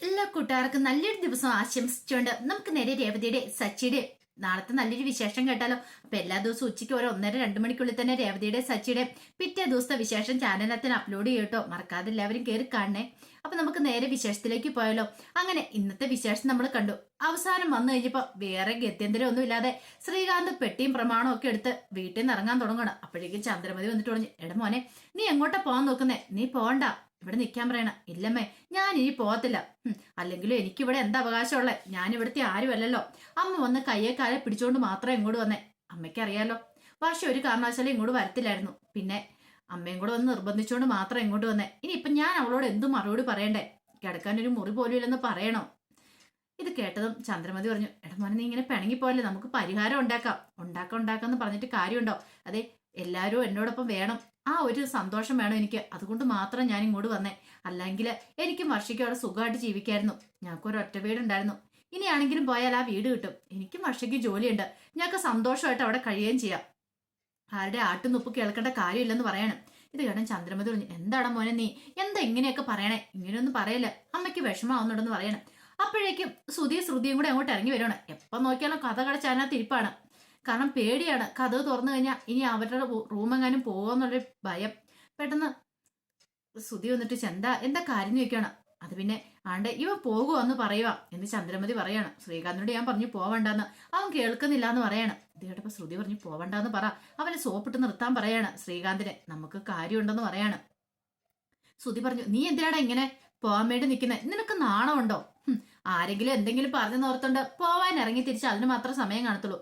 എല്ലാ കൂട്ടുകാർക്കും നല്ലൊരു ദിവസം ആശംസിച്ചുകൊണ്ട് നമുക്ക് നേരെ രേവതിയുടെ സച്ചിയുടെ നാളത്തെ നല്ലൊരു വിശേഷം കേട്ടാലോ? അപ്പൊ എല്ലാ ദിവസവും ഉച്ചയ്ക്ക് ഒരു ഒന്നര രണ്ട് മണിക്കുള്ളിൽ തന്നെ രേവതിയുടെ സച്ചിയുടെ പിറ്റേ ദിവസത്തെ വിശേഷം ചാനലത്തിന് അപ്ലോഡ് ചെയ്യട്ടോ മറക്കാതെ എല്ലാവരും കയറി കാണണേ. അപ്പൊ നമുക്ക് നേരെ വിശേഷത്തിലേക്ക് പോയാലോ? അങ്ങനെ ഇന്നത്തെ വിശേഷം നമ്മൾ കണ്ടു. അവസാനം വന്നു കഴിഞ്ഞപ്പോ വേറെ ഗത്യന്തരം ഒന്നും ഇല്ലാതെ ശ്രീകാന്ത് പെട്ടിയും പ്രമാണവും ഒക്കെ എടുത്ത് വീട്ടിൽ നിന്ന് ഇറങ്ങാൻ തുടങ്ങണം അപ്പോഴേക്കും ചന്ദ്രമതി വന്നിട്ട് പറഞ്ഞു എടമോനെ നീ എങ്ങോട്ടാ പോകാൻ നോക്കുന്നേ? നീ പോണ്ട ഇവിടെ നിൽക്കാൻ പറയണ. ഇല്ലമ്മേ ഞാൻ ഇനി പോകത്തില്ല അല്ലെങ്കിലും എനിക്കിവിടെ എന്താ അവകാശമുള്ളേ? ഞാൻ ഇവിടുത്തെ ആരുമല്ലല്ലോ. അമ്മ വന്ന് കയ്യെ കാലെ പിടിച്ചോണ്ട് മാത്രമേ ഇങ്ങോട്ട് വന്നേ. അമ്മയ്ക്ക് അറിയാലോ വർഷം ഒരു കാരണവശാലും ഇങ്ങോട്ട് വരത്തില്ലായിരുന്നു. പിന്നെ അമ്മയും കൂടെ വന്ന് നിർബന്ധിച്ചുകൊണ്ട് മാത്രം ഇങ്ങോട്ട് വന്നേ. ഇനി ഇപ്പൊ ഞാൻ അവളോട് എന്തും മറുപടി പറയണ്ടേ? കിടക്കാൻ ഒരു മുറി പോലും ഇല്ലെന്ന് പറയണോ? ഇത് കേട്ടതും ചന്ദ്രമതി പറഞ്ഞു എടാ മോനെ നീ ഇങ്ങനെ പിണങ്ങി പിണങ്ങിപ്പോയല്ലേ നമുക്ക് പരിഹാരം ഉണ്ടാക്കാം. ഉണ്ടാക്കാം ഉണ്ടാക്കാം എന്ന് പറഞ്ഞിട്ട് കാര്യമുണ്ടോ? അതെ എല്ലാവരും എന്നോടൊപ്പം വേണം. ആ ഒരു സന്തോഷം വേണം എനിക്ക്. അതുകൊണ്ട് മാത്രം ഞാൻ ഇങ്ങോട്ട് വന്നേ. അല്ലെങ്കിൽ എനിക്കും വർഷയ്ക്കും അവിടെ സുഖമായിട്ട് ജീവിക്കായിരുന്നു. ഞങ്ങൾക്കൊരു ഒറ്റ വീടുണ്ടായിരുന്നു ഇനിയാണെങ്കിലും പോയാൽ ആ വീട് കിട്ടും. എനിക്കും വർഷയ്ക്ക് ജോലിയുണ്ട്. ഞങ്ങൾക്ക് സന്തോഷമായിട്ട് അവിടെ കഴിയുകയും ചെയ്യാം. ആരുടെ ആട്ടുനുപ്പ് കേൾക്കേണ്ട കാര്യമില്ലെന്ന് പറയണം. ഇത് കേട്ടൻ ചന്ദ്രമതി പറഞ്ഞു എന്താണ് മോനെ നീ? എന്താ ഇങ്ങനെയൊക്കെ പറയണേ? ഇങ്ങനെയൊന്നും പറയല്ല. അമ്മയ്ക്ക് വിഷമാവുന്നുണ്ടെന്ന് പറയണം. അപ്പോഴേക്കും ശ്രുതി ശ്രുതിയും കൂടെ അങ്ങോട്ട് ഇറങ്ങി വരണം എപ്പം നോക്കിയാലും കഥ കടച്ച് തിരിപ്പാണ് കാരണം പേടിയാണ്. കഥ തുറന്നു കഴിഞ്ഞാൽ ഇനി അവരുടെ റൂമെങ്ങാനും പോകാന്നുള്ളൊരു ഭയം. പെട്ടെന്ന് ശ്രുതി വന്നിട്ട് ചെന്താ എന്താ കാര്യം? ചോദിക്കണം അത് പിന്നെ ആണ്ട് ഇവ പോകുമെന്ന് പറയുക എന്ന് ചന്ദ്രമതി പറയാണ്. ശ്രീകാന്തിനോട് ഞാൻ പറഞ്ഞു പോവണ്ടെന്ന്. അവൻ കേൾക്കുന്നില്ല എന്ന് പറയാണ്. ഇത് ശ്രുതി പറഞ്ഞു പോവണ്ടെന്ന് പറ. അവനെ സോപ്പിട്ട് നിർത്താൻ പറയാണ് ശ്രീകാന്തിനെ. നമുക്ക് കാര്യമുണ്ടെന്ന് പറയാണ്. ശ്രുതി പറഞ്ഞു നീ എന്തിനാടാ ഇങ്ങനെ പോവാൻ വേണ്ടി നിൽക്കുന്നത് നിനക്ക് നാണമുണ്ടോ? ആരെങ്കിലും എന്തെങ്കിലും പറഞ്ഞു നോർത്തുണ്ട് പോവാൻ ഇറങ്ങി തിരിച്ച് അതിന് മാത്രം സമയം കാണത്തുള്ളൂ.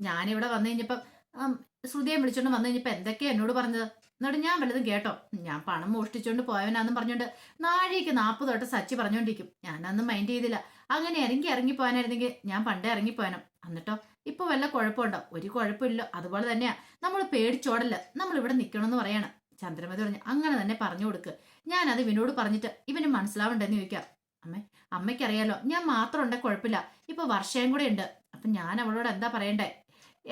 ഞാനിവിടെ വന്നു കഴിഞ്ഞപ്പം ശ്രുതിയെ വിളിച്ചോണ്ട് വന്നു കഴിഞ്ഞപ്പോ എന്തൊക്കെയാ എന്നോട് പറഞ്ഞത്? എന്നിട്ട് ഞാൻ വല്ലതും കേട്ടോ. ഞാൻ പണം മോഷ്ടിച്ചോണ്ട് പോയവനാന്നും പറഞ്ഞോണ്ട് നാഴിക്ക് നാൽപ്പത് തൊട്ട് സച്ചി പറഞ്ഞോണ്ടിരിക്കും. ഞാനൊന്നും മൈൻഡ് ചെയ്തില്ല. അങ്ങനെ ഇറങ്ങി ഇറങ്ങി പോകാനായിരുന്നെങ്കിൽ ഞാൻ പണ്ടേ ഇറങ്ങി പോയനം എന്നിട്ടോ ഇപ്പൊ വല്ല കുഴപ്പമുണ്ടോ? ഒരു കുഴപ്പമില്ല. അതുപോലെ തന്നെയാ. നമ്മൾ പേടിച്ചോടല്ല. നമ്മൾ ഇവിടെ നിൽക്കണമെന്ന് പറയണം. ചന്ദ്രമതി പറഞ്ഞു അങ്ങനെ തന്നെ പറഞ്ഞു കൊടുക്ക്. ഞാനത് ഇവനോട് പറഞ്ഞിട്ട് ഇവന് മനസ്സിലാവണ്ടെന്ന് ചോദിക്കാം. അമ്മേ അമ്മയ്ക്കറിയാലോ ഞാൻ മാത്രം ഉണ്ടെ കുഴപ്പമില്ല. ഇപ്പൊ വർഷയും കൂടെ ഉണ്ട്. അപ്പൊ ഞാൻ അവളോട് എന്താ പറയണ്ടേ?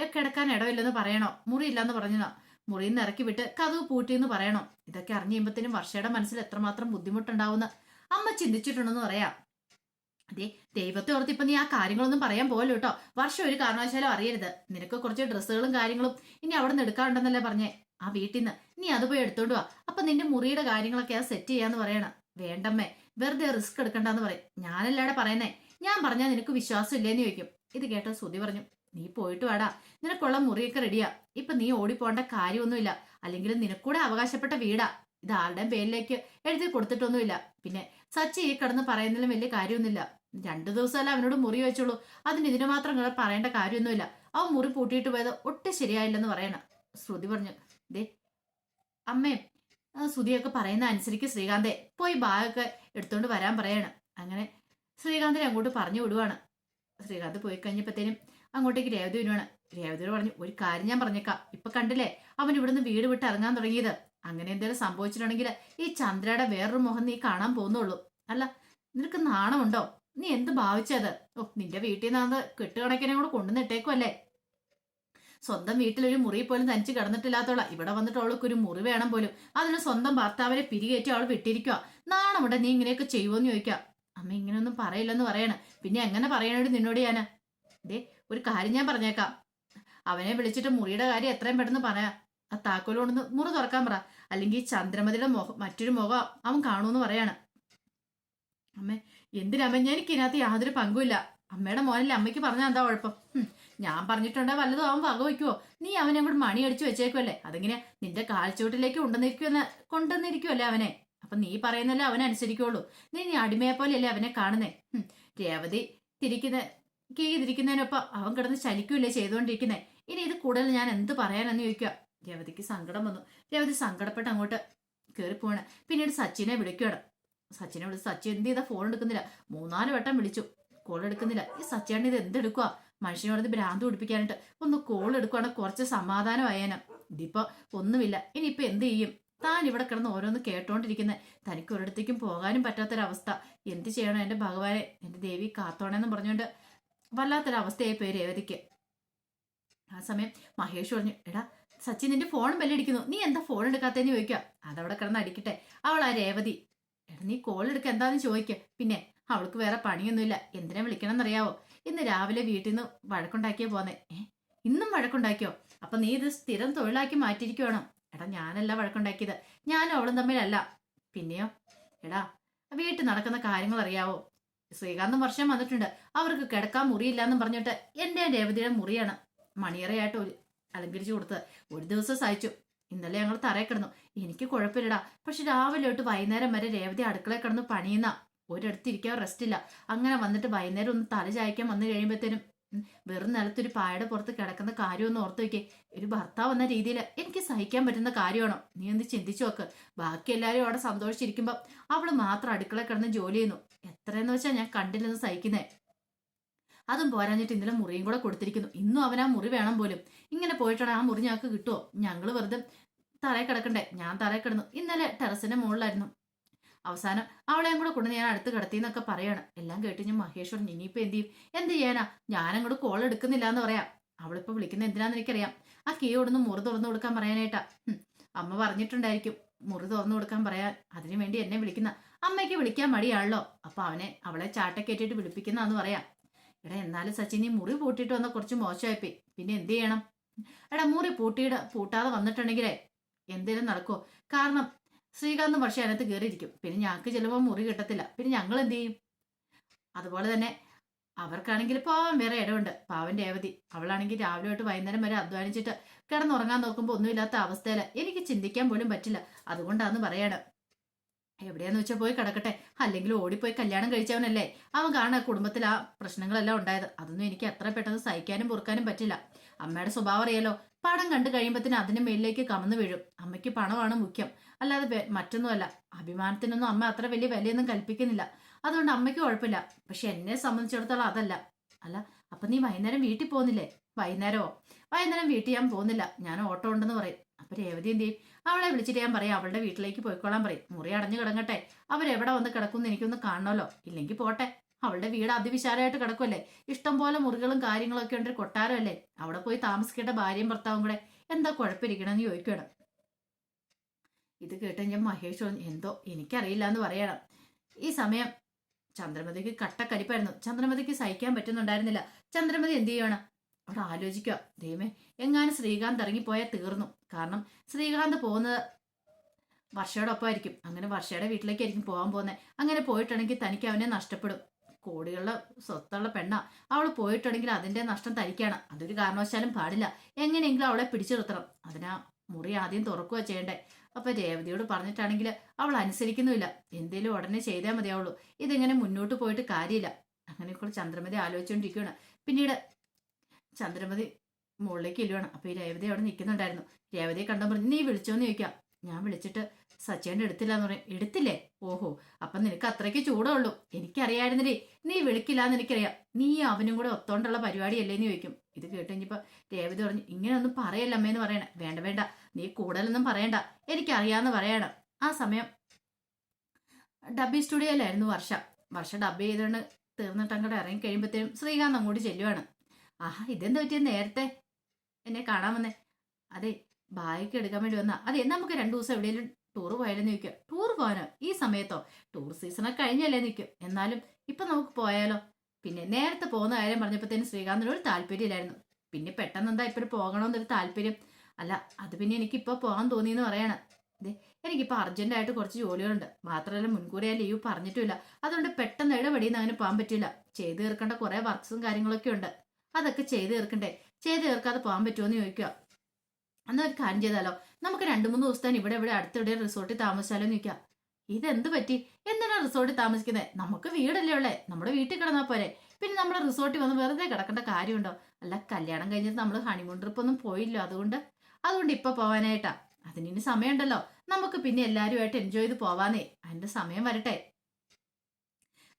കിടക്കാൻ ഇടമില്ലെന്ന് പറയണോ? മുറിയില്ലെന്ന് പറഞ്ഞോ മുറിയിൽ നിന്ന് ഇറക്കി വിട്ട് കഥവ് പൂട്ടിയെന്ന് പറയണോ? ഇതൊക്കെ അറിഞ്ഞു കഴിയുമ്പത്തേനും വർഷയുടെ മനസ്സിൽ എത്രമാത്രം ബുദ്ധിമുട്ടുണ്ടാവുന്ന അമ്മ ചിന്തിച്ചിട്ടുണ്ടെന്ന് പറയാം. അതെ ദൈവത്തെ ഓർത്ത് ഇപ്പൊ നീ ആ കാര്യങ്ങളൊന്നും പറയാൻ പോകല്ലോ കേട്ടോ. വർഷം ഒരു കാരണവശാലും അറിയരുത്. നിനക്ക് കുറച്ച് ഡ്രസ്സുകളും കാര്യങ്ങളും ഇനി അവിടെ നിന്ന് എടുക്കാറുണ്ടെന്നല്ലേ പറഞ്ഞേ? ആ വീട്ടിൽ നിന്ന് നീ അത് പോയി എടുത്തോണ്ട് വാ. അപ്പൊ നിന്റെ മുറിയുടെ കാര്യങ്ങളൊക്കെ ആ സെറ്റ് ചെയ്യാന്ന് പറയണം. വേണ്ടമ്മേ വെറുതെ റിസ്ക് എടുക്കണ്ടെന്ന് പറയും. ഞാനല്ലാടെ പറയുന്നേ? ഞാൻ പറഞ്ഞാൽ നിനക്ക് വിശ്വാസം ഇല്ലേന്ന് ചോദിക്കും. ഇത് കേട്ടോ ശ്രുതി പറഞ്ഞു. നീ പോയിട്ട് വാടാ. നിനക്കുള്ള മുറിയൊക്കെ റെഡിയാ ഇപ്പൊ നീ ഓടിപ്പോണ്ട കാര്യമൊന്നുമില്ല. അല്ലെങ്കിൽ നിനക്കൂടെ അവകാശപ്പെട്ട വീടാ. ഇത് ആരുടെയും പേരിലേക്ക്? എഴുതി കൊടുത്തിട്ടൊന്നുമില്ല. പിന്നെ സച്ചി ഈ കിടന്ന് പറയുന്നതിലും വലിയ കാര്യമൊന്നുമില്ല. രണ്ടു ദിവസമല്ല അവനോട് മുറി വെച്ചോളൂ അതിന് ഇതിന് മാത്രം പറയേണ്ട കാര്യമൊന്നുമില്ല. അവൻ മുറി പൂട്ടിയിട്ട് പോയത് ഒട്ടും ശരിയായില്ലെന്ന് പറയണം. ശ്രുതി പറഞ്ഞു ദേ അമ്മേ ശ്രുതിയൊക്കെ പറയുന്ന അനുസരിച്ച് ശ്രീകാന്തെ പോയി ബാഗൊക്കെ എടുത്തുകൊണ്ട് വരാൻ പറയണം. അങ്ങനെ ശ്രീകാന്തിനെ അങ്ങോട്ട് പറഞ്ഞു വിടുവാണ്. ശ്രീകാന്ത് പോയി കഴിഞ്ഞപ്പോഴത്തേനും അങ്ങോട്ടേക്ക് രേവതി വരുവാണ്. രേവതിയോട് പറഞ്ഞു ഒരു കാര്യം ഞാൻ പറഞ്ഞേക്കാം. ഇപ്പൊ കണ്ടില്ലേ അവൻ ഇവിടുന്ന് വീട് വിട്ട് ഇറങ്ങാൻ തുടങ്ങിയത്. അങ്ങനെ എന്തെങ്കിലും സംഭവിച്ചിട്ടുണ്ടെങ്കിൽ ഈ ചന്ദ്രയുടെ വേറൊരു മുഖം നീ കാണാൻ പോകുന്നുള്ളൂ. അല്ല നിനക്ക് നാണമുണ്ടോ? നീ എന്ത് ഭാവിച്ചത്? ഓ നിന്റെ വീട്ടിൽ നിന്ന് കെട്ടുകണക്കിനെ കൂടെ കൊണ്ടുവന്നിട്ടേക്കുമല്ലേ സ്വന്തം വീട്ടിലൊരു മുറി പോലും തനിച്ച് കിടന്നിട്ടില്ലാത്തോളാ. ഇവിടെ വന്നിട്ട് അവൾക്ക് ഒരു മുറി വേണം പോലും. അതിന് സ്വന്തം ഭർത്താവിനെ പിരികേറ്റി അവൾ വിട്ടിരിക്കുക നാണമുണ്ട് നീ ഇങ്ങനെയൊക്കെ ചെയ്യുമോന്ന് ചോദിക്കുക അമ്മ ഇങ്ങനെയൊന്നും പറയില്ലെന്ന് പറയണ. പിന്നെ എങ്ങനെ പറയണോട് നിന്നോട് ഞാൻ? ദേ ഒരു കാര്യം ഞാൻ പറഞ്ഞേക്കാം. അവനെ വിളിച്ചിട്ട് മുറിയുടെ കാര്യം എത്രയും പെട്ടെന്ന് പറയാം ആ താക്കോൽ കൊണ്ടൊന്ന് മുറി തുറക്കാൻ പറ. അല്ലെങ്കിൽ ചന്ദ്രമതിയുടെ മുഖം മറ്റൊരു മുഖം അവൻ കാണുമെന്ന് പറയാണ്. അമ്മേ എന്തിനമ്മ ഞാൻ എനിക്ക് ഇതിനകത്ത് യാതൊരു പങ്കുമില്ല അമ്മയുടെ മോനല്ലേ അമ്മയ്ക്ക് പറഞ്ഞാൽ എന്താ കുഴപ്പം? ഞാൻ പറഞ്ഞിട്ടുണ്ടെ വല്ലതും അവൻ വക വയ്ക്കുവോ നീ അവനെ അങ്ങോട്ട് മണി അടിച്ചു വെച്ചേക്കുമല്ലേ അതിങ്ങനെ നിന്റെ കാൽച്ചുവട്ടിലേക്ക് കൊണ്ടുവന്നിരിക്കുമെന്ന് കൊണ്ടുവന്നിരിക്കുമല്ലേ അവനെ? അപ്പൊ നീ പറയുന്നല്ലേ അവനനുസരിക്കുള്ളൂ നീ നീ അടിമയെ പോലെയല്ലേ അവനെ കാണുന്നേ? രേവതി തിരിക്കുന്ന കീതിരിക്കുന്നതിനൊപ്പം അവൻ കിടന്ന് ചലിക്കൂലേ ചെയ്തുകൊണ്ടിരിക്കുന്നേ? ഇനി ഇത് കൂടുതൽ ഞാൻ എന്ത് പറയാനെന്ന് ചോദിക്കുക. രേവതിക്ക് സങ്കടം വന്നു. രേവതി സങ്കടപ്പെട്ട് അങ്ങോട്ട് കയറി പോവാണ് പിന്നീട് സച്ചിനെ വിളിക്കുകയാണ്. സച്ചിനെ വിളിച്ച് സച്ചിൻ എന്ത് ചെയ്താ? ഫോൺ എടുക്കുന്നില്ല. മൂന്നാൽ വട്ടം വിളിച്ചു. കോൾ എടുക്കുന്നില്ല. ഈ സച്ചിയാണ് ഇത് എന്തെടുക്കുക മനുഷ്യനോടത് ഭ്രാന്ത് പിടിപ്പിക്കാനായിട്ട് ഒന്ന് കോൾ എടുക്കുവാണ്. കുറച്ച് സമാധാനമായേനെ. ഇതിപ്പോ ഒന്നുമില്ല. ഇനിയിപ്പോ എന്ത് ചെയ്യും? താൻ ഇവിടെ കിടന്ന് ഓരോന്ന് കേട്ടോണ്ടിരിക്കുന്നത് തനിക്ക് ഒരിടത്തേക്കും പോകാനും പറ്റാത്തൊരവസ്ഥ. എന്ത് ചെയ്യണം എന്റെ ഭഗവാനെ? എന്റെ ദേവി കാത്തോണെന്നും പറഞ്ഞുകൊണ്ട് വല്ലാത്തൊരവസ്ഥയായി പോയി രേവതിക്ക്. ആ സമയം മഹേഷ് പറഞ്ഞു എടാ സച്ചിൻ നിന്റെ ഫോൺ ബെല്ലടിക്കുന്നു. നീ എന്താ ഫോൺ എടുക്കാത്തേന്ന് ചോദിക്കുക. അതവിടെ കിടന്ന് അടിക്കട്ടെ. അവൾ ആ രേവതി. എടാ നീ കോൾ എടുക്ക എന്താന്ന് ചോദിക്ക. പിന്നെ അവൾക്ക് വേറെ പണിയൊന്നുമില്ല. എന്തിനാ വിളിക്കണം എന്നറിയാവോ ഇന്ന് രാവിലെ വീട്ടിൽ നിന്ന് വഴക്കുണ്ടാക്കിയാ പോന്നെ. ഇന്നും വഴക്കുണ്ടാക്കിയോ? അപ്പൊ നീ ഇത് സ്ഥിരം തൊഴിലാക്കി മാറ്റിയിരിക്കുവാണോ എടാ ഞാനല്ല വഴക്കുണ്ടാക്കിയത്. ഞാനും അവളും തമ്മിലല്ല. പിന്നെയോ? എടാ വീട്ടിൽ നടക്കുന്ന കാര്യങ്ങൾ അറിയാവോ ശ്രീകാന്തും വർഷം വന്നിട്ടുണ്ട്. അവർക്ക് കിടക്കാൻ മുറിയില്ല എന്ന് പറഞ്ഞിട്ട് എന്റെ രേവതിയുടെ മുറിയാണ് മണിയറയായിട്ട് അലങ്കരിച്ചു കൊടുത്തത്. ഒരു ദിവസം സഹിച്ചു. ഇന്നലെ ഞങ്ങൾ തറയിൽ കിടന്നു. എനിക്ക് കുഴപ്പമില്ലടാ. പക്ഷെ രാവിലെ തൊട്ട് വൈകുന്നേരം വരെ രേവതി അടുക്കളയിൽ കിടന്ന് പണിയുന്ന ഒരിടത്ത് ഇരിക്കാൻ റെസ്റ്റ് ഇല്ല അങ്ങനെ വന്നിട്ട് വൈകുന്നേരം ഒന്ന് തല ചായ്ക്കാൻ വന്നു കഴിയുമ്പോഴത്തേനും വെറും നിലത്തൊരു പായയുടെ പുറത്ത് കിടക്കുന്ന കാര്യമൊന്ന് ഓർത്ത് വയ്ക്കേ ഒരു ഭർത്താവ് എന്ന രീതിയിൽ എനിക്ക് സഹിക്കാൻ പറ്റുന്ന കാര്യമാണോ? നീ ഒന്ന് ചിന്തിച്ചു നോക്ക്. ബാക്കി എല്ലാവരും അവിടെ സന്തോഷിച്ചിരിക്കുമ്പോൾ അവൾ മാത്രം അടുക്കള കിടന്ന് ജോലി ചെയ്യുന്നു. എത്രയെന്ന് വെച്ചാൽ ഞാൻ കണ്ടില്ലെന്ന് സഹിക്കുന്നേ. അതും പോരാഞ്ഞിട്ട് ഇന്നലെ മുറിയും കൂടെ കൊടുത്തിരിക്കുന്നു. ഇന്നും അവൻ ആ മുറി വേണം പോലും. ഇങ്ങനെ പോയിട്ടാണ് ആ മുറി ഞങ്ങൾക്ക് കിട്ടുമോ ഞങ്ങൾ വെറുതെ തറയിൽ കിടക്കണ്ടേ? ഞാൻ തറയിൽ കിടന്നു. ഇന്നലെ ടെറസിന്റെ മുകളിലായിരുന്നു. അവസാനം അവളെയും കൂടെ കൊണ്ട് ഞാൻ അടുത്ത് കിടത്തി എന്നൊക്കെ പറയാണ്. എല്ലാം കേട്ട് ഞാൻ മഹേശ്വരൻ ഇനിയിപ്പോ എന്ത് ചെയ്യും? എന്ത് ചെയ്യാനാ? ഞാനങ്ങോട്ട് കോൾ എടുക്കുന്നില്ല എന്ന് പറയാം. അവളിപ്പോ വിളിക്കുന്ന എന്തിനാന്ന് എനിക്കറിയാം. ആ കീ കൊടുന്ന് മുറി തുറന്നു കൊടുക്കാൻ പറയാനായിട്ടാ. അമ്മ പറഞ്ഞിട്ടുണ്ടായിരിക്കും. മുറി തുറന്നു കൊടുക്കാൻ പറയാൻ. അതിനു വേണ്ടി എന്നെ വിളിക്കുന്ന. അമ്മയ്ക്ക് വിളിക്കാൻ മടിയാണല്ലോ. അപ്പൊ അവനെ അവളെ ചാട്ടക്കേറ്റിട്ട് വിളിപ്പിക്കുന്നതെന്ന് പറയാം. എടാ എന്നാലും സച്ചിൻ മുറി പൂട്ടിയിട്ട് വന്ന കുറച്ച് മോശമായിപ്പോയി. പിന്നെ എന്ത് ചെയ്യണം? എടാ മുറി പൂട്ടിയിട പൂട്ടാതെ വന്നിട്ടുണ്ടെങ്കിലേ എന്തേലും നടക്കുമോ കാരണം ശ്രീകാന്തും പക്ഷേ അതിനകത്ത് കയറിയിരിക്കും പിന്നെ ഞങ്ങൾക്ക് ചിലപ്പോൾ മുറി കിട്ടത്തില്ല. പിന്നെ ഞങ്ങൾ എന്ത് ചെയ്യും? അതുപോലെ തന്നെ അവർക്കാണെങ്കിൽ പാവം വേറെ ഇടമുണ്ട്. പാവൻ രേവതി. അവളാണെങ്കിൽ രാവിലെ തൊട്ട് വൈകുന്നേരം വരെ അധ്വാനിച്ചിട്ട് കിടന്നുറങ്ങാൻ നോക്കുമ്പോൾ ഒന്നുമില്ലാത്ത അവസ്ഥയിൽ എനിക്ക് ചിന്തിക്കാൻ പോലും പറ്റില്ല. അതുകൊണ്ടാന്ന് പറയാണ്. എവിടെയാന്ന് വെച്ചാൽ പോയി കിടക്കട്ടെ. അല്ലെങ്കിൽ ഓടിപ്പോയി കല്യാണം കഴിച്ചവനല്ലേ. അവൻ കാണാ കുടുംബത്തിൽ ആ പ്രശ്നങ്ങളെല്ലാം ഉണ്ടായത്. അതൊന്നും എനിക്ക് എത്ര പെട്ടെന്ന് സഹിക്കാനും പൊറുക്കാനും പറ്റില്ല. അമ്മയുടെ സ്വഭാവം അറിയാലോ. പണം കണ്ടു കഴിയുമ്പോൾ അതിന് മേലിലേക്ക് കമന്നു വീഴും. അമ്മയ്ക്ക് പണമാണ് മുഖ്യം. അല്ലാതെ മറ്റൊന്നുമല്ല. അഭിമാനത്തിനൊന്നും അമ്മ അത്ര വലിയ വിലയൊന്നും കൽപ്പിക്കുന്നില്ല. അതുകൊണ്ട് അമ്മയ്ക്ക് കുഴപ്പമില്ല. പക്ഷെ എന്നെ സംബന്ധിച്ചിടത്തോളം അതല്ല. അല്ല അപ്പൊ നീ വൈകുന്നേരം വീട്ടിൽ പോകുന്നില്ലേ? വൈകുന്നേരമോ? വൈകുന്നേരം വീട്ടിൽ ഞാൻ പോകുന്നില്ല. ഞാൻ ഓട്ടോ ഉണ്ടെന്ന് പറയും. അപ്പൊ രേവതി എന്ത് ചെയ്യും? അവളെ വിളിച്ചിട്ട് ഞാൻ പറയാം അവളുടെ വീട്ടിലേക്ക് പോയിക്കോളാൻ പറയും. മുറി അടഞ്ഞു കിടങ്ങട്ടെ. അവരെവിടെ വന്ന് കിടക്കുമെന്ന് എനിക്കൊന്ന് കാണണമല്ലോ. ഇല്ലെങ്കിൽ പോട്ടെ. അവളുടെ വീട് അതിവിശാലമായിട്ട് കിടക്കുമല്ലേ ഇഷ്ടംപോലെ മുറികളും കാര്യങ്ങളൊക്കെ ഉണ്ട് കൊട്ടാരമല്ലേ? അവിടെ പോയി താമസിക്കേണ്ട ഭാര്യയും ഭർത്താവും കൂടെ എന്താ കുഴപ്പമിരിക്കണമെന്ന് ചോദിക്കണം ഇത് കേട്ട് ഞാൻ മഹേഷ് എന്തോ? എനിക്കറിയില്ല എന്ന് പറയണം. ഈ സമയം ചന്ദ്രമതിക്ക് കട്ടക്കരിപ്പായിരുന്നു ചന്ദ്രമതിക്ക് സഹിക്കാൻ പറ്റുന്നുണ്ടായിരുന്നില്ല. ചന്ദ്രമതി എന്ത് ചെയ്യണം അവിടെ ആലോചിക്കുക ദൈവമേ എങ്ങാനും ശ്രീകാന്ത് ഇറങ്ങിപ്പോയാൽ തീർന്നു. കാരണം ശ്രീകാന്ത് പോകുന്നത് വർഷയോടൊപ്പം ആയിരിക്കും അങ്ങനെ വർഷയുടെ വീട്ടിലേക്കായിരിക്കും പോകാൻ പോകുന്നത് അങ്ങനെ പോയിട്ടുണ്ടെങ്കിൽ തനിക്ക് അവനെ നഷ്ടപ്പെടും. കോടികളുടെ സ്വത്തുള്ള പെണ്ണ. അവൾ പോയിട്ടുണ്ടെങ്കിൽ അതിന്റെ നഷ്ടം തനിക്കാണ്. അതൊരു കാരണവശാലും പാടില്ല. എങ്ങനെയെങ്കിലും അവളെ പിടിച്ചു നിർത്തണം അതിനാ മുറി ആദ്യം തുറക്കുക ചെയ്യണ്ടേ. അപ്പൊ രേവതിയോട് പറഞ്ഞിട്ടാണെങ്കിൽ അവൾ അനുസരിക്കുന്നുമില്ല. എന്തേലും ഉടനെ ചെയ്താൽ മതിയാവുള്ളൂ. ഇതെങ്ങനെ മുന്നോട്ട് പോയിട്ട് കാര്യമില്ല. അങ്ങനെയൊക്കെ ചന്ദ്രമതി ആലോചിച്ചുകൊണ്ടിരിക്കുകയാണ്. പിന്നീട് ചന്ദ്രമതി മുകളിലേക്ക് ഇല്ലുവാണ്. അപ്പൊ ഈ രേവതി അവിടെ നിൽക്കുന്നുണ്ടായിരുന്നു. രേവതിയെ കണ്ടോ പറഞ്ഞു നീ വിളിച്ചോന്ന് ചോദിക്കാം. ഞാൻ വിളിച്ചിട്ട് സച്ചേന്റെ എടുത്തില്ല എന്ന് പറയും. എടുത്തില്ലേ? ഓഹോ. അപ്പൊ നിനക്ക് അത്രയ്ക്ക് ചൂടുള്ളൂ. എനിക്കറിയായിരുന്നില്ലേ നീ വിളിക്കില്ല എന്ന് എനിക്കറിയാം. നീ അവനും കൂടെ ഒത്തോണ്ടുള്ള പരിപാടിയല്ലേ? എന്ന് ചോദിക്കും. ഇത് കേട്ട് രേവതി പറഞ്ഞു ഇങ്ങനെയൊന്നും പറയല്ല അമ്മയെന്ന് പറയണേ. വേണ്ട വേണ്ട. നീ കൂടുതലൊന്നും പറയണ്ട. എനിക്കറിയാന്ന് പറയണം. ആ സമയം ഡബി സ്റ്റുഡിയോയിലായിരുന്നു വർഷ. വർഷ ഡബ് ചെയ്തുകൊണ്ട് തീർന്നിട്ട് അങ്ങോട്ട് ഇറങ്ങി കഴിയുമ്പോഴത്തേനും ശ്രീകാന്ത് അങ്ങോട്ട് ചെല്ലുവാണ്. ആഹാ ഇതെന്താ പറ്റിയ നേരത്തെ? എന്നെ കാണാൻ വന്നേ. അതെ ബാഗ് എടുക്കാൻ വേണ്ടി വന്നാ. അതെ നമുക്ക് രണ്ടു ദിവസം എവിടെയെങ്കിലും ടൂർ പോയാലെന്ന് ചോദിക്കുക ടൂർ പോകാനോ ഈ സമയത്തോ? ടൂർ സീസണൊക്കെ കഴിഞ്ഞല്ലേ നിൽക്കും. എന്നാലും ഇപ്പൊ നമുക്ക് പോയാലോ? പിന്നെ നേരത്തെ പോകുന്ന കാര്യം പറഞ്ഞപ്പോഴത്തേനും ശ്രീകാന്തിന് ഒരു താല്പര്യമില്ലായിരുന്നു. പിന്നെ പെട്ടെന്ന് എന്താ ഇപ്പൊ പോകണമെന്നൊരു താല്പര്യം. അല്ല അത് പിന്നെ എനിക്കിപ്പോ പോകാൻ തോന്നിയെന്ന് പറയണം. ദേ എനിക്കിപ്പോൾ അർജന്റായിട്ട് കുറച്ച് ജോലികളുണ്ട്. മാത്രമല്ല മുൻകൂറി ആ ലീവ് പറഞ്ഞിട്ടില്ല അതുകൊണ്ട് പെട്ടെന്ന് ഇടപെടിയെന്ന് അങ്ങനെ പോകാൻ പറ്റില്ല ചെയ്തു തീർക്കേണ്ട കുറെ വർക്ക്സും കാര്യങ്ങളൊക്കെ ഉണ്ട്. അതൊക്കെ ചെയ്ത് തീർക്കണ്ടേ? ചെയ്ത് തീർക്കാതെ പോകാൻ പറ്റുമോ എന്ന് ചോദിക്കുക. എന്നാൽ ഒരു കാര്യം ചെയ്താലോ? നമുക്ക് രണ്ടു മൂന്ന് ദിവസത്തേന് ഇവിടെ ഇവിടെ അടുത്തിടെ റിസോർട്ടിൽ താമസിച്ചാലോ എന്ന് ചോദിക്കാം ഇതെന്ത് പറ്റി? എന്തിനാ റിസോർട്ടിൽ താമസിക്കുന്നത് നമുക്ക് വീടല്ലേ ഉള്ളേ. നമ്മുടെ വീട്ടിൽ കിടന്നാൽ പോരെ. പിന്നെ നമ്മുടെ റിസോർട്ടിൽ വന്ന് വെറുതെ കിടക്കേണ്ട കാര്യമുണ്ടോ? അല്ല കല്യാണം കഴിഞ്ഞിട്ട് നമ്മൾ ഹണിമൂൺ ട്രിപ്പ് ഒന്നും പോയില്ലോ അതുകൊണ്ട്. അതുകൊണ്ട് ഇപ്പൊ പോവാനായിട്ടാ. അതിനി സമയമുണ്ടല്ലോ. നമുക്ക് പിന്നെ എല്ലാവരുമായിട്ട് എൻജോയ് ചെയ്ത് പോവാന്നേ. അതിന്റെ സമയം വരട്ടെ.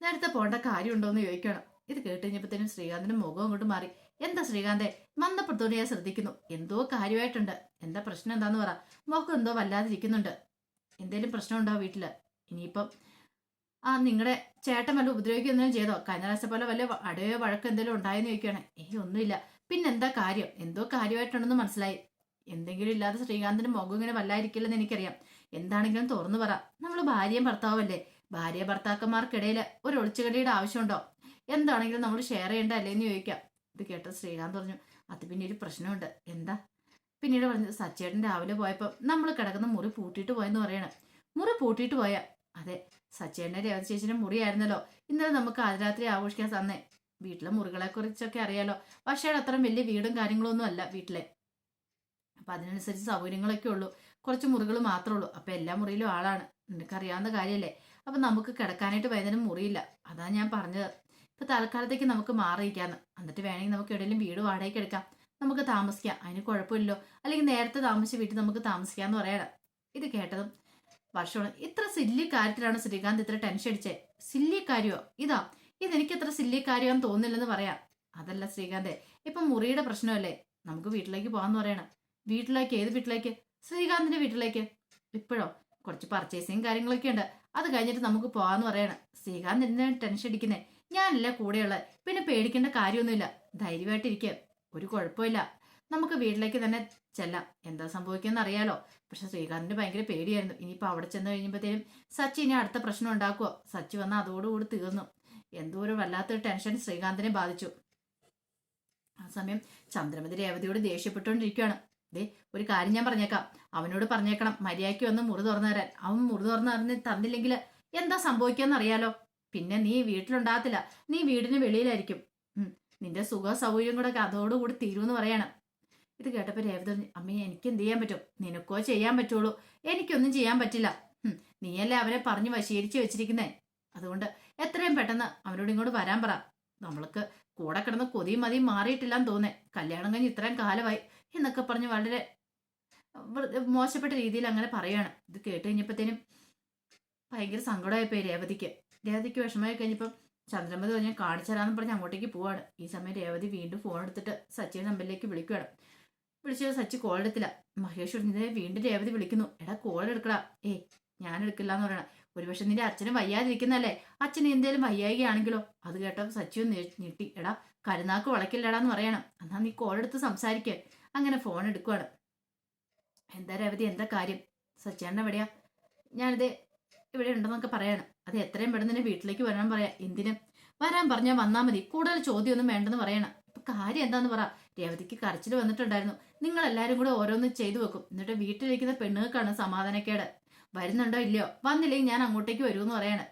നേരത്തെ പോകേണ്ട കാര്യമുണ്ടോ എന്ന് ചോദിക്കണം. ഇത് കേട്ട് കഴിഞ്ഞപ്പോഴത്തേനും മുഖം അങ്ങോട്ട് മാറി. എന്താ ശ്രീകാന്തെ? മന്ദപ്പെടുത്തോടെ ഞാൻ ശ്രദ്ധിക്കുന്നു. എന്തോ കാര്യമായിട്ടുണ്ട്. എന്താ പ്രശ്നം എന്താന്ന് പറ. മുഖം എന്തോ വല്ലാതിരിക്കുന്നുണ്ട്. എന്തേലും പ്രശ്നം ഉണ്ടോ വീട്ടിൽ? ഇനിയിപ്പം ആ നിങ്ങളുടെ ചേട്ടൻ വല്ല ഉപദ്രവിക്കുന്നതും ചെയ്തോ? കഴിഞ്ഞ പ്രാവശ്യം പോലെ വല്ല അടയോ വഴക്കോ എന്തെങ്കിലും ഉണ്ടായെന്ന് ചോദിക്കുകയാണ് ഏയ് ഒന്നുമില്ല. പിന്നെന്താ കാര്യം? എന്തോ കാര്യമായിട്ടുണ്ടെന്ന് മനസ്സിലായി. എന്തെങ്കിലും ഇല്ലാതെ ശ്രീകാന്തിന്റെ മുഖം ഇങ്ങനെ വല്ലായിരിക്കില്ലെന്ന് എനിക്കറിയാം. എന്താണെങ്കിലും തുറന്നു പറ. നമ്മൾ ഭാര്യയും ഭർത്താവും അല്ലേ ഭാര്യ ഭർത്താക്കന്മാർക്കിടയിൽ ഒരു ഒളിച്ചുകടിയുടെ ആവശ്യമുണ്ടോ? എന്താണെങ്കിലും നമ്മൾ ഷെയർ ചെയ്യേണ്ട അല്ലേന്ന് ചോദിക്കാം. ഇത് കേട്ട ശ്രീകാന്ത് പറഞ്ഞു അത് പിന്നെ ഒരു പ്രശ്നമുണ്ട്. എന്താ? പിന്നീട് പറഞ്ഞു സച്ചേട്ടൻ രാവിലെ പോയപ്പോൾ നമ്മൾ കിടക്കുന്ന മുറി പൂട്ടിയിട്ട് പോയെന്ന് പറയണം. മുറി പൂട്ടിയിട്ട് പോയാ? അതെ സച്ചേട്ടന്റെ രേവതി ചേച്ചിയുടെ മുറിയായിരുന്നല്ലോ. ഇന്നലെ നമുക്ക് ആദ്യരാത്രി ആഘോഷിക്കാൻ തന്നേ. വീട്ടിലെ മുറികളെ കുറിച്ചൊക്കെ അറിയാലോ. പക്ഷേ അത്രയും വലിയ വീടും കാര്യങ്ങളൊന്നും അല്ല വീട്ടിലെ. അപ്പം അതിനനുസരിച്ച് സൗകര്യങ്ങളൊക്കെ ഉള്ളൂ. കുറച്ച് മുറികൾ മാത്രമേ ഉള്ളൂ. അപ്പം എല്ലാ മുറിയിലും ആളാണ്. നിനക്കറിയാവുന്ന കാര്യമല്ലേ അപ്പം നമുക്ക് കിടക്കാനായിട്ട് വൈകുന്നേരം മുറിയില്ല. അതാണ് ഞാൻ പറഞ്ഞത്. ഇപ്പൊ തൽക്കാലത്തേക്ക് നമുക്ക് മാറിയിരിക്കാന്ന്. എന്നിട്ട് വേണമെങ്കിൽ നമുക്ക് എവിടെയെങ്കിലും വീട് വാടകയ്ക്ക് എടുക്കാം. നമുക്ക് താമസിക്കാം. അതിന് കുഴപ്പമില്ലല്ലോ. അല്ലെങ്കിൽ നേരത്തെ താമസിച്ച വീട്ടിൽ നമുക്ക് താമസിക്കാന്ന് പറയണം ഇത് കേട്ടതും വർഷമാണ് ഇത്ര സില്ലി കാര്യത്തിലാണ് ശ്രീകാന്ത് ഇത്ര ടെൻഷൻ അടിച്ചേ? സില്ലി കാര്യമോ ഇതാ. ഇതെനിക്ക് അത്ര സില്ലി കാര്യമാണെന്ന് തോന്നുന്നില്ലെന്ന് പറയാം. അതല്ല ശ്രീകാന്തേ. ഇപ്പൊ മുറിയുടെ പ്രശ്നമല്ലേ? നമുക്ക് വീട്ടിലേക്ക് പോകാന്ന് പറയണം. വീട്ടിലേക്ക്? ഏത് വീട്ടിലേക്ക്? ശ്രീകാന്തിന്റെ വീട്ടിലേക്ക്. ഇപ്പോഴോ? കുറച്ച് പർച്ചേസിങ് കാര്യങ്ങളൊക്കെ ഉണ്ട് അത് കഴിഞ്ഞിട്ട് നമുക്ക് പോകാന്ന് പറയണം. ശ്രീകാന്ത് എന്തിനാണ് ടെൻഷൻ അടിക്കുന്നേ? ഞാനല്ല കൂടെയുള്ളത് പിന്നെ പേടിക്കേണ്ട കാര്യമൊന്നുമില്ല. ധൈര്യമായിട്ടിരിക്കുക ഒരു കുഴപ്പമില്ല. നമുക്ക് വീട്ടിലേക്ക് തന്നെ ചെല്ലാം. എന്താ സംഭവിക്കുമെന്ന് അറിയാലോ. പക്ഷെ ശ്രീകാന്തിന് ഭയങ്കര പേടിയായിരുന്നു. ഇനിയിപ്പോൾ അവിടെ ചെന്ന് കഴിയുമ്പോഴത്തേനും സച്ചി ഇനി അടുത്ത പ്രശ്നം ഉണ്ടാക്കുമോ സച്ചി വന്നാൽ അതോടുകൂടി തീർന്നു. എന്തോ ഒരു വല്ലാത്തൊരു ടെൻഷൻ ശ്രീകാന്തിനെ ബാധിച്ചു. ആ സമയം ചന്ദ്രമതി രേവതിയോട് ദേഷ്യപ്പെട്ടുകൊണ്ടിരിക്കുകയാണ്. ദേ ഒരു കാര്യം ഞാൻ പറഞ്ഞേക്കാം. അവനോട് പറഞ്ഞേക്കണം. മര്യാദയ്ക്ക് വന്ന് മുറി തുറന്നു തരാൻ. അവൻ മുറി തുറന്നു തന്നില്ലെങ്കിൽ എന്താ സംഭവിക്കാന്ന് അറിയാലോ. പിന്നെ നീ വീട്ടിലുണ്ടാകത്തില്ല. നീ വീടിന് വെളിയിലായിരിക്കും. നിന്റെ സുഖ സൗകര്യം കൂടെ അതോടുകൂടി തീരുമെന്ന് പറയണം. ഇത് കേട്ടപ്പോൾ രേവതി അമ്മയെ എനിക്ക് എന്ത് ചെയ്യാൻ പറ്റും? നിനക്കോ ചെയ്യാൻ പറ്റുള്ളൂ. എനിക്കൊന്നും ചെയ്യാൻ പറ്റില്ല. നീയല്ലേ അവരെ പറഞ്ഞു വശീകരിച്ച് വെച്ചിരിക്കുന്നേ? അതുകൊണ്ട് എത്രയും പെട്ടെന്ന് അവരോട് ഇങ്ങോട്ട് വരാൻ പറ. നമ്മൾക്ക് കൂടെ കിടന്ന് കൊതിയും മതിയും മാറിയിട്ടില്ലാന്ന് തോന്നേ. കല്യാണം കഴിഞ്ഞ് ഇത്രയും കാലമായി. എന്നൊക്കെ പറഞ്ഞ് വളരെ മോശപ്പെട്ട രീതിയിൽ അങ്ങനെ പറയാണ്. ഇത് കേട്ട് കഴിഞ്ഞപ്പോഴത്തേനും ഭയങ്കര സങ്കടമായിപ്പോയി രേവതിക്ക്. രേവതിക്ക് വിഷമമായി കഴിഞ്ഞപ്പം ചന്ദ്രമതി ഞാൻ കാണിച്ചു തരാമെന്ന് പറഞ്ഞ് അങ്ങോട്ടേക്ക് പോവാണ്. ഈ സമയം രേവതി വീണ്ടും ഫോൺ എടുത്തിട്ട് സച്ചിയുടെ നമ്പറിലേക്ക് വിളിക്കുകയാണ് വിളിച്ച സച്ചി കോൾ എടുത്തില്ല. മഹേഷ് പറഞ്ഞു വീണ്ടും രേവതി വിളിക്കുന്നു. എടാ കോൾ എടുക്കടാ. ഏ ഞാൻ എടുക്കില്ല എന്ന് പറയണം. ഒരുപക്ഷെ നിന്റെ അച്ഛനും വയ്യാതിരിക്കുന്നല്ലേ അച്ഛൻ എന്തേലും വയ്യായികയാണെങ്കിലോ? അത് കേട്ടോ സച്ചിയും ഞെട്ടി. എടാ കരുനാക്ക് വളക്കില്ലടാ എന്ന് പറയണം. എന്നാ നീ കോൾ എടുത്ത് സംസാരിക്കുക അങ്ങനെ ഫോൺ എടുക്കുവാണ്. എന്താ രേവതി എന്താ കാര്യം? സച്ചേട്ടൻ എവിടെയാ? ഞാനിത് ഇവിടെ ഉണ്ടെന്നൊക്കെ പറയാണ്. അത് എത്രയും പെട്ടെന്ന് തന്നെ വീട്ടിലേക്ക് വരാൻ പറയാം. എന്തിന്? വരാൻ പറഞ്ഞാൽ വന്നാൽ മതി. കൂടുതൽ ചോദ്യമൊന്നും വേണ്ടെന്ന് പറയണം. ഇപ്പൊ കാര്യം എന്താന്ന് പറ. രേവതിക്ക് കരച്ചിൽ വന്നിട്ടുണ്ടായിരുന്നു. നിങ്ങൾ എല്ലാവരും കൂടെ ഓരോന്ന് ചെയ്തു വെക്കും. എന്നിട്ട് വീട്ടിലിരിക്കുന്ന പെണ്ണുങ്ങൾക്കാണ് സമാധാനക്കേട്. വരുന്നുണ്ടോ ഇല്ലയോ? വന്നില്ലെങ്കിൽ ഞാൻ അങ്ങോട്ടേക്ക് വരുമെന്ന് പറയാണ്.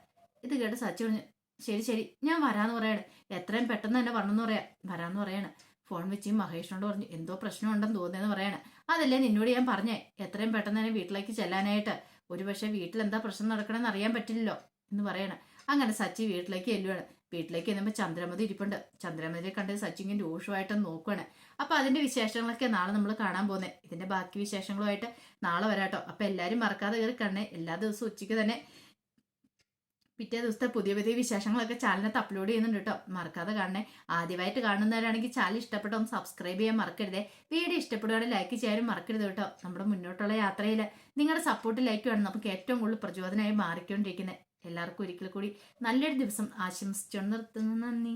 ഇത് കേട്ട് സച്ചി പറഞ്ഞു ശരി ശരി ഞാൻ വരാന്ന് പറയാണ്. എത്രയും പെട്ടെന്ന് തന്നെ വരണമെന്ന് പറയാം. വരാന്ന് പറയാണ്. ഫോൺ വെച്ച് മഹേഷിനോട് പറഞ്ഞു എന്തോ പ്രശ്നം പ്രശ്നമുണ്ടെന്ന് തോന്നിയെന്ന് പറയാണ്. അതല്ലേ നിന്നോട് ഞാൻ പറഞ്ഞേ? എത്രയും പെട്ടെന്ന് തന്നെ വീട്ടിലേക്ക് ചെല്ലാനായിട്ട്. ഒരുപക്ഷെ വീട്ടിൽ എന്താ പ്രശ്നം നടക്കണമെന്ന് അറിയാൻ പറ്റില്ലല്ലോ എന്ന് പറയണം. അങ്ങനെ സച്ചി വീട്ടിലേക്ക് ചെല്ലുവാണ്. വീട്ടിലേക്ക് ചെല്ലുമ്പോൾ ചന്ദ്രമതി ഇരിപ്പുണ്ട്. ചന്ദ്രമതിയെ കണ്ട് സച്ചി ഇങ്ങനെ രൂക്ഷമായിട്ട് നോക്കുകയാണ് അപ്പോൾ അതിന്റെ വിശേഷങ്ങളൊക്കെ നാളെ നമ്മൾ കാണാൻ പോകുന്നത് ഇതിന്റെ ബാക്കി വിശേഷങ്ങളുമായിട്ട് നാളെ വരാട്ടോ. അപ്പോൾ എല്ലാരും മറക്കാതെ കയറി കണ്ണേ. എല്ലാ ദിവസവും ഉച്ചയ്ക്ക് തന്നെ പിറ്റേ ദിവസത്തെ പുതിയ പുതിയ വിശേഷങ്ങളൊക്കെ ചാനലിനകത്ത് അപ്ലോഡ് ചെയ്യുന്നുണ്ട് കേട്ടോ. മറക്കാതെ കാണണേ. ആദ്യമായിട്ട് കാണുന്നവരാണെങ്കിൽ ചാനൽ ഇഷ്ടപ്പെട്ട ഒന്ന് സബ്സ്ക്രൈബ് ചെയ്യാൻ മറക്കരുതേ. വീഡിയോ ഇഷ്ടപ്പെടുകയാണെങ്കിൽ ലൈക്ക് ചെയ്യാനും മറക്കരുത് കേട്ടോ. നമ്മുടെ മുന്നോട്ടുള്ള യാത്രയിൽ നിങ്ങളുടെ സപ്പോർട്ട് ലൈക്ക് വേണം നമുക്ക് ഏറ്റവും കൂടുതൽ പ്രചോദനമായി മാറിക്കൊണ്ടിരിക്കുന്നത്. എല്ലാവർക്കും ഒരിക്കൽ കൂടി നല്ലൊരു ദിവസം ആശംസിച്ചുകൊണ്ട് നിർത്തുന്നു. നന്ദി.